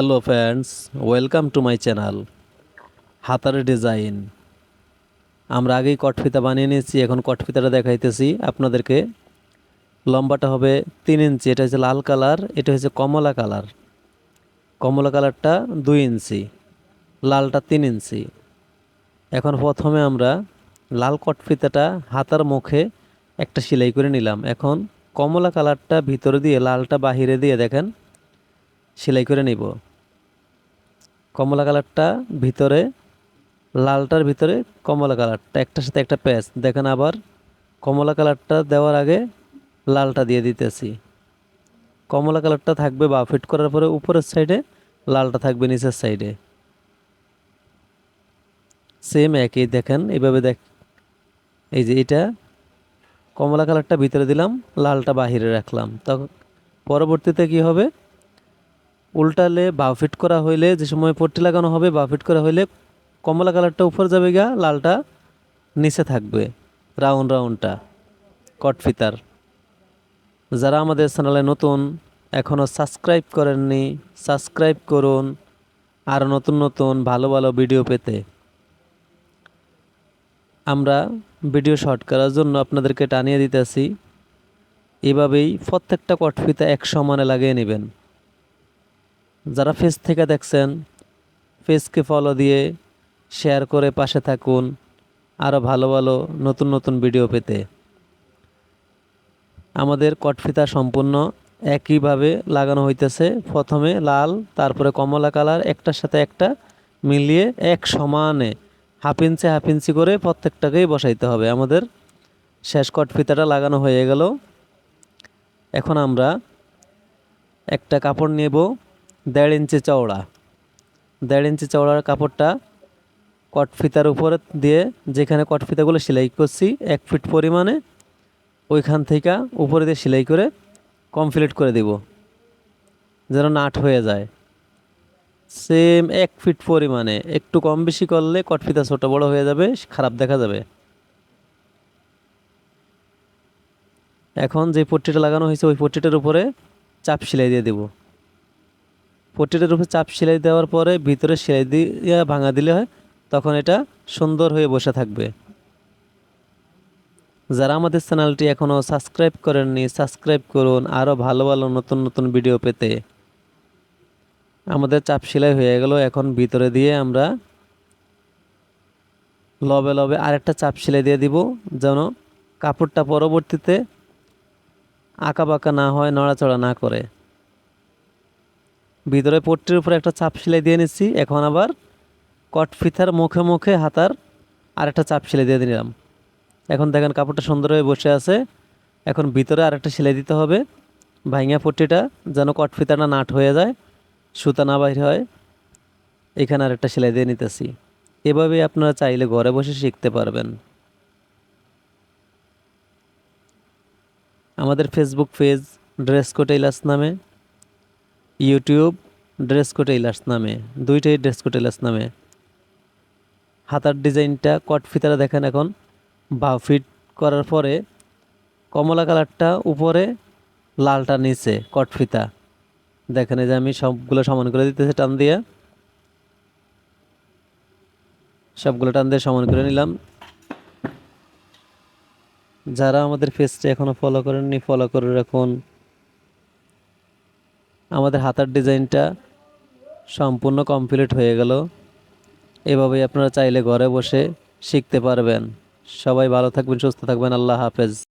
Hello friends welcome to my channel হাতার design আমরা আগেই কটফিতা বানিয়ে নিয়েছি, এখন কটফিতাটা দেখাইতেছি। আপনাদেরকে লম্বাটা হবে তিন ইঞ্চি, এটা হচ্ছে লাল কালার, এটা হচ্ছে কমলা কালার। কমলা কালারটা দুই ইঞ্চি, লালটা তিন ইঞ্চি। এখন প্রথমে আমরা লাল কটফিতাটা হাতার মুখে একটা সেলাই করে নিলাম। এখন কমলা কালারটা ভিতরে দিয়ে, লালটা বাহিরে দিয়ে দেখেন, সেলাই করে নিব। কমলা কালারটা ভিতরে, লালটার ভিতরে কমলা কালারটা, একটার সাথে একটা প্যাচ দেখেন আবার কমলা কালারটা দেওয়ার আগে লালটা দিয়ে দিতেছি। কমলা কালারটা থাকবে বা ফিট করার পরে উপরের সাইডে লালটা থাকবে, নিচের সাইডে সেম একই, দেখেন এইভাবে দেখ এই যে এটা, কমলা কালারটা ভিতরে দিলাম, লালটা বাহিরে রাখলাম। তখন পরবর্তীতে কি হবে? উল্টালে বা ফিট করা হইলে যে সময় পট্টি লাগানো হবে, বা ফিট করা হইলে কমলা কালারটা উপর যাবে গা লালটা নিচে থাকবে রাউন্ড রাউন্ডটা কট ফিতার। যারা আমাদের চ্যানেলে নতুন এখনও সাবস্ক্রাইব করেননি সাবস্ক্রাইব করুন, আর নতুন নতুন ভালো ভালো ভিডিও পেতে। আমরা ভিডিও শর্ট করার জন্য আপনাদেরকে টানিয়ে দিতেছি। এভাবেই প্রত্যেকটা কটফিতা এক সমানে লাগিয়ে নেবেন। যারা ফেস থেকে দেখছেন ফেসকে ফলো দিয়ে শেয়ার করে পাশে থাকুন আরও ভালো ভালো নতুন নতুন ভিডিও পেতে। আমাদের কটফিতা সম্পূর্ণ একইভাবে লাগানো হইতেছে। প্রথমে লাল, তারপরে কমলা কালার, একটার সাথে একটা মিলিয়ে এক সমানে হাফ ইঞ্চি হাফ ইঞ্চি করে প্রত্যেকটাকেই বসাইতে হবে। আমাদের শেষ কটফিতাটা লাগানো হয়ে গেল। এখন আমরা একটা কাপড় নেব। দেড় ইঞ্চি চওড়া। দেড় ইঞ্চি চওড়ার কাপড়টা কটফিতার উপরে দিয়ে যেখানে কটফিতাগুলো সেলাই করছি, এক ফিট পরিমাণে, ওইখান থেকে উপরে দিয়ে সেলাই করে কমপ্লিট করে দিব, যেন নাট হয়ে যায়। সেম এক ফিট পরিমাণে, একটু কম বেশি করলে কটফিতা ছোট বড় হয়ে যাবে, খারাপ দেখা যাবে। এখন যে পট্টিটা লাগানো হয়েছে, ওই পট্টিটার উপরে চাপ সেলাই দিয়ে দেবো। পট্টিটার উপরে চাপ সেলাই দেওয়ার পরে ভিতরে সেলাই দিয়ে ভাঙা দিলে হয়, তখন এটা সুন্দর হয়ে বসে থাকবে। যারা আমাদের চ্যানেলটি এখনও সাবস্ক্রাইব করেননি, সাবস্ক্রাইব করুন। আরও ভালো ভালো নতুন নতুন ভিডিও পেতে। আমাদের চাপ সেলাই হয়ে গেল, এখন ভিতরে দিয়ে আমরা লবে লবে আরেকটা চাপ সেলাই দিয়ে দিব, যেন কাপড়টা পরবর্তীতে আঁকা বাঁকা না হয়, নড়াচড়া না করে। ভিতরে পট্টির উপরে একটা চাপ সেলাই দিয়ে নিচ্ছি। এখন আবার কট ফিতার মুখে মুখে হাতার আরেকটা চাপ সেলাই দিয়ে দিলাম এখন দেখেন কাপড়টা সুন্দর হয়ে বসে আছে। এখন ভিতরে আরেকটা সেলাই দিতে হবে। ভাইঙা পট্টিটা যেন কট ফিতাটা নাট হয়ে যায়, সুতা না বাইর হয়। এখানে আরেকটা সেলাই দিয়ে নিতেছি। এভাবে আপনারা চাইলে ঘরে বসে শিখতে পারবেন। আমাদের ফেসবুক পেজ ড্রেস কোড ইলাস নামে। ইউটিউব ড্রেস কোড ইলাস নামে, দুইটাই ড্রেস কোড ইলাস নামে। হাতার ডিজাইনটা কট ফিতারা দেখেন এখন। বা ফিট করার পরে কমলা কালারটা উপরে, লালটা নিচে, কট ফিতা। দেখেন যে আমি সবগুলো সমান করে দিতেছি টান দিয়ে। সবগুলো টান দিয়ে সমান করে নিলাম। যারা আমাদের পেজটা এখনও ফলো করেননি ফলো করে রাখুন। আমাদের হাতার ডিজাইনটা সম্পূর্ণ কমপ্লিট হয়ে গেল। এভাবেই আপনারা চাইলে ঘরে বসে শিখতে পারবেন। সবাই ভালো থাকবেন, সুস্থ থাকবেন। আল্লাহ হাফেজ।